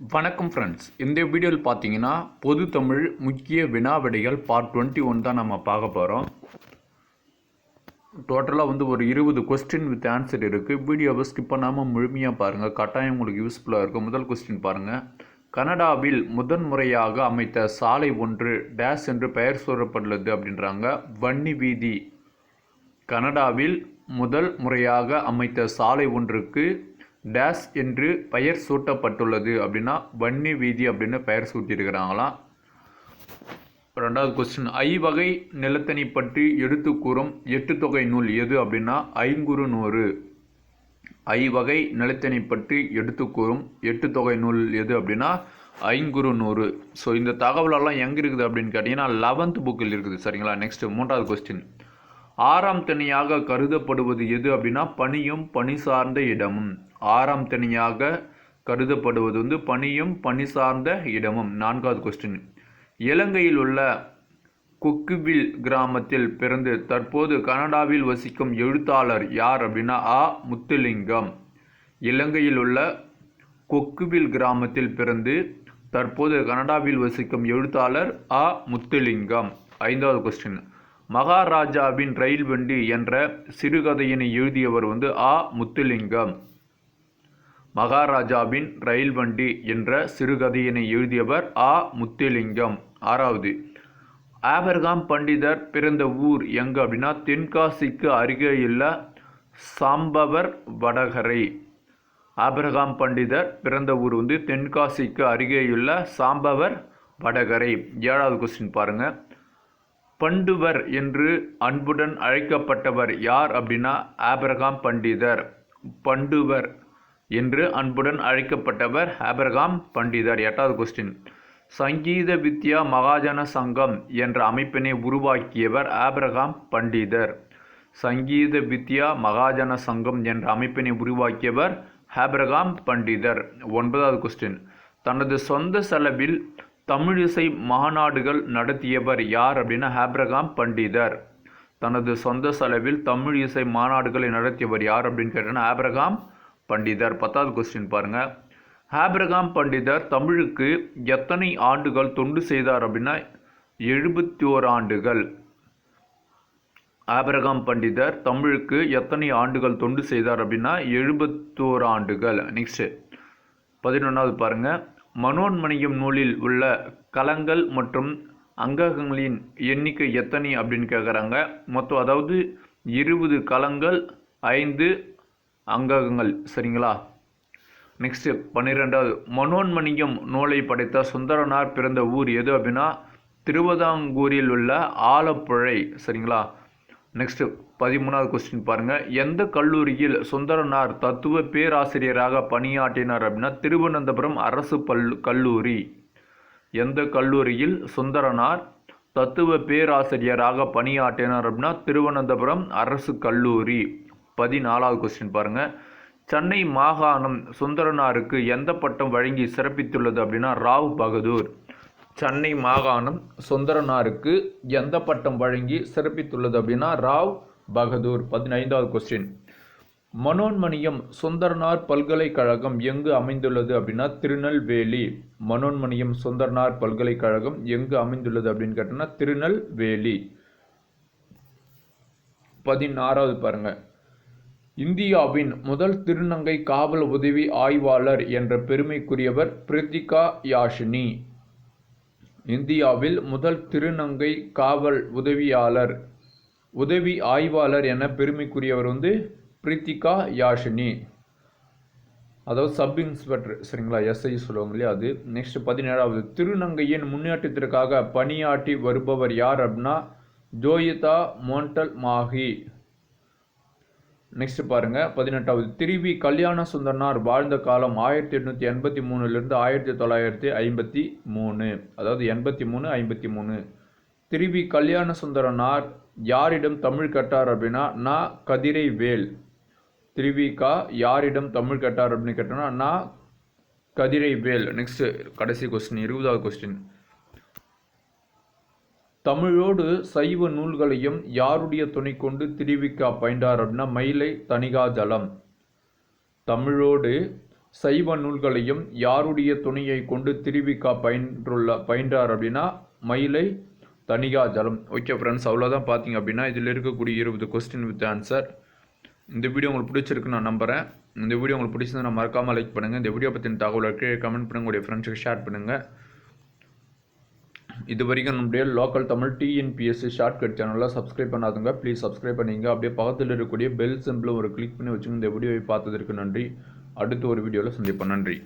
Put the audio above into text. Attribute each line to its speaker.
Speaker 1: வணக்கம் ஃப்ரெண்ட்ஸ் இந்த வீடியோவில் பார்த்தீங்கன்னா பொது தமிழ் முக்கிய வினாவிடைகள் பார்ட் டுவெண்ட்டி ஒன் தான் நம்ம பார்க்க போகிறோம் டோட்டலாக வந்து ஒரு இருபது கொஸ்டின் வித் ஆன்சர் இருக்குது வீடியோவை ஸ்கிப் பண்ணாமல் முழுமையாக பாருங்கள் கட்டாயம் உங்களுக்கு யூஸ்ஃபுல்லாக இருக்கும். முதல் கொஸ்டின் பாருங்கள் கனடாவில் முதன்முறையாக அமைத்த சாலை ஒன்று டேஸ் என்று பெயர் சூறப்பட்டுள்ளது அப்படின்றாங்க. வன்னி வீதி. கனடாவில் முதல் முறையாக அமைத்த சாலை ஒன்றுக்கு டேஸ் என்று பெயர் சூட்டப்பட்டுள்ளது அப்படின்னா வன்னி வீதி அப்படின்னு பெயர் சூட்டியிருக்கிறாங்களாம். ரெண்டாவது கொஸ்டின் ஐ வகை நிலத்தனி பற்றி எடுத்து கூறும் எட்டு தொகை நூல் எது அப்படின்னா ஐங்குறு நூறு. ஐ வகை நிலத்தனி பற்றி எடுத்து கூறும் எட்டு தொகை நூல் எது அப்படின்னா ஐங்குறு நூறு. ஸோ இந்த தகவலெல்லாம் எங்கே இருக்குது அப்படின்னு கேட்டிங்கன்னா லெவன்த் புக்கில் இருக்குது. சரிங்களா? நெக்ஸ்ட் மூன்றாவது கொஸ்டின் ஆறாம் தனியாக கருதப்படுவது எது அப்படின்னா பனியும் பனி சார்ந்த இடமும். ஆறாம் தனியாக கருதப்படுவது வந்து பனியும் பனி சார்ந்த இடமும். நான்காவது கொஸ்டின் இலங்கையில் உள்ள கொக்குவில் கிராமத்தில் பிறந்து தற்போது கனடாவில் வசிக்கும் எழுத்தாளர் யார் அப்படின்னா ஆ. முத்துலிங்கம். இலங்கையில் உள்ள கொக்குவில் கிராமத்தில் பிறந்து தற்போது கனடாவில் வசிக்கும் எழுத்தாளர் ஆ. முத்துலிங்கம். ஐந்தாவது கொஸ்டின் மகாராஜாவின் ரயில் வண்டி என்ற சிறுகதையினை எழுதியவர் வந்து ஆ. முத்துலிங்கம். மகாராஜாவின் ரயில் வண்டி என்ற சிறுகதையினை எழுதியவர் ஆ. முத்துலிங்கம். ஆறாவது ஆபர்காம் பண்டிதர் பிறந்த ஊர் எங்கே அப்படின்னா தென்காசிக்கு அருகேயுள்ள சாம்பவர் வடகரை. ஆபிரகாம் பண்டிதர் பிறந்த ஊர் வந்து தென்காசிக்கு அருகேயுள்ள சாம்பவர் வடகரை. ஏழாவது கொஸ்டின் பாருங்கள் பண்டுவர் என்று அன்புடன் அழைக்கப்பட்டவர் யார் அப்படின்னா ஆபிரகாம் பண்டிதர். பண்டுவர் என்று அன்புடன் அழைக்கப்பட்டவர் ஆபிரகாம் பண்டிதர். எட்டாவது கொஸ்டின் சங்கீத வித்யா மகாஜன சங்கம் என்ற அமைப்பினை உருவாக்கியவர் ஆபிரகாம் பண்டிதர். சங்கீத வித்யா மகாஜன சங்கம் என்ற அமைப்பினை உருவாக்கியவர் ஆபிரகாம் பண்டிதர். ஒன்பதாவது கொஸ்டின் தனது சொந்த செலவில் தமிழிசை மாநாடுகள் நடத்தியவர் யார் அப்படின்னா ஹேப்ரகாம் பண்டிதர். தனது சொந்த செலவில் தமிழ் இசை மாநாடுகளை நடத்தியவர் யார் அப்படின்னு கேட்டோன்னா ஆப்ரகாம் பண்டிதர். பத்தாவது கொஸ்டின் பாருங்கள் ஆப்ரகாம் பண்டிதர் தமிழுக்கு எத்தனை ஆண்டுகள் தொண்டு செய்தார் அப்படின்னா எழுபத்தி ஓர் ஆண்டுகள். ஆப்ரகாம் பண்டிதர் தமிழுக்கு எத்தனை ஆண்டுகள் தொண்டு செய்தார் அப்படின்னா எழுபத்தோரு ஆண்டுகள். நெக்ஸ்ட் பதினொன்றாவது பாருங்கள் மனோன்மணியம் நூலில் உள்ள களங்கள் மற்றும் அங்கங்களின் எண்ணிக்கை எத்தனை அப்படின்னு கேட்குறாங்க மொத்தம் அதாவது இருபது களங்கள் ஐந்து அங்ககங்கள். சரிங்களா? நெக்ஸ்ட்டு பன்னிரெண்டாவது. மனோன்மணியம் நூலை படைத்த சுந்தரனார் பிறந்த ஊர் எது அப்படின்னா திருவதாங்கூரில் உள்ள ஆலப்புழை. சரிங்களா? நெக்ஸ்ட்டு பதிமூணாவது கொஸ்டின் பாருங்கள் எந்த கல்லூரியில் சுந்தரனார் தத்துவ பேராசிரியராக பணியாற்றினார் அப்படின்னா திருவனந்தபுரம் அரசு பல் கல்லூரி. எந்த கல்லூரியில் சுந்தரனார் தத்துவ பேராசிரியராக பணியாற்றினார் அப்படின்னா திருவனந்தபுரம் அரசு கல்லூரி. பதினாலாவது கொஸ்டின் பாருங்கள் சென்னை மாகாணம் சுந்தரனாருக்கு எந்த பட்டம் வழங்கி சிறப்பித்துள்ளது அப்படின்னா ராவ் பகதூர். சென்னை மாகாணம் சுந்தரனாருக்கு எந்த பட்டம் வழங்கி சிறப்பித்துள்ளது அப்படின்னா ராவ் பகதூர். பதினைந்தாவது கொஸ்டின் மனோன்மணியம் சுந்தரனார் பல்கலைக்கழகம் எங்கு அமைந்துள்ளது அப்படின்னா திருநெல்வேலி. மனோன்மணியம் சுந்தரனார் பல்கலைக்கழகம் எங்கு அமைந்துள்ளது அப்படின்னு கேட்டோம்னா திருநெல்வேலி. பதினாறாவது பாருங்க. இந்தியாவின் முதல் திருநங்கை காவல் உதவி ஆய்வாளர் என்ற பெருமைக்குரியவர் பிரித்திகா யாஷினி. இந்தியாவில் முதல் திருநங்கை காவல் உதவியாளர் உதவி ஆய்வாளர் என பெருமைக்குரியவர் வந்து பிரித்திகா யாஷினி. அதாவது சப் இன்ஸ்பெக்டர் சரிங்களா? எஸ்ஐ சொல்லுவாங்க இல்லையா அது? நெக்ஸ்ட் பதினேழாவது திருநங்கையின் முன்னேற்றத்திற்காக பணியாற்றி வருபவர் யார் அப்படின்னா ஜோயிதா மோண்டல் மாஹி. நெக்ஸ்ட் பாருங்க. பதினெட்டாவது. திருவி கல்யாண சுந்தரனார் வாழ்ந்த காலம் ஆயிரத்தி எட்நூற்றி எண்பத்தி மூணுலேருந்து ஆயிரத்தி தொள்ளாயிரத்தி ஐம்பத்தி மூணு. அதாவது எண்பத்தி மூணு ஐம்பத்தி மூணு. திருவி கல்யாண சுந்தரனார் யாரிடம் தமிழ் கட்டார் அப்படின்னா நா கதிரை வேல். திருவிகா யாரிடம் தமிழ் கட்டார் அப்படின்னு கேட்டோம்னா நா கதிரை வேல். நெக்ஸ்ட் கடைசி கொஸ்டின் இருபதாவது கொஸ்டின் தமிழோடு சைவ நூல்களையும் யாருடைய துணை கொண்டு திருவிக்கா பயின்றார் அப்படின்னா மயிலை தணிகாஜலம் தமிழோடு சைவ நூல்களையும் யாருடைய துணையை கொண்டு திருவிக்கா பயின்றுள்ள பயின்றார் அப்படின்னா மயிலை தனிகா ஜலம். ஓகே ஃப்ரெண்ட்ஸ் அவ்வளோதான் பார்த்தீங்க அப்படின்னா இதில் இருக்கக்கூடிய இருபது கொஸ்டின் வித் ஆன்சர் இந்த வீடியோ உங்களுக்கு பிடிச்சிருக்கு நான் நம்புகிறேன் இந்த வீடியோ உங்களுக்கு பிடிச்சிருந்தா மறக்காமல் லைக் பண்ணுங்கள் இந்த வீடியோ பற்றின தகவலை கீழே கமெண்ட் பண்ணுங்கள் உங்களுடைய ஃப்ரெண்ட்ஸுக்கு ஷேர் பண்ணுங்கள் இது வரைக்கும் நம்முடைய லோக்கல் தமிழ் டிஎன்பிஎஸ்சி ஷார்ட்கட் சேனலில் சப்ஸ்கிரைப் பண்ணாதுங்க. ப்ளீஸ் சப்ஸ்கிரைப் பண்ணிங்க. அப்படியே பக்கத்தில் இருக்கக்கூடிய பெல் சிம்பிளும் ஒரு கிளிக் பண்ணி வச்சுங்க. இந்த வீடியோவை பார்த்ததற்கு நன்றி. அடுத்த ஒரு வீடியோவில் சந்திப்போம். நன்றி.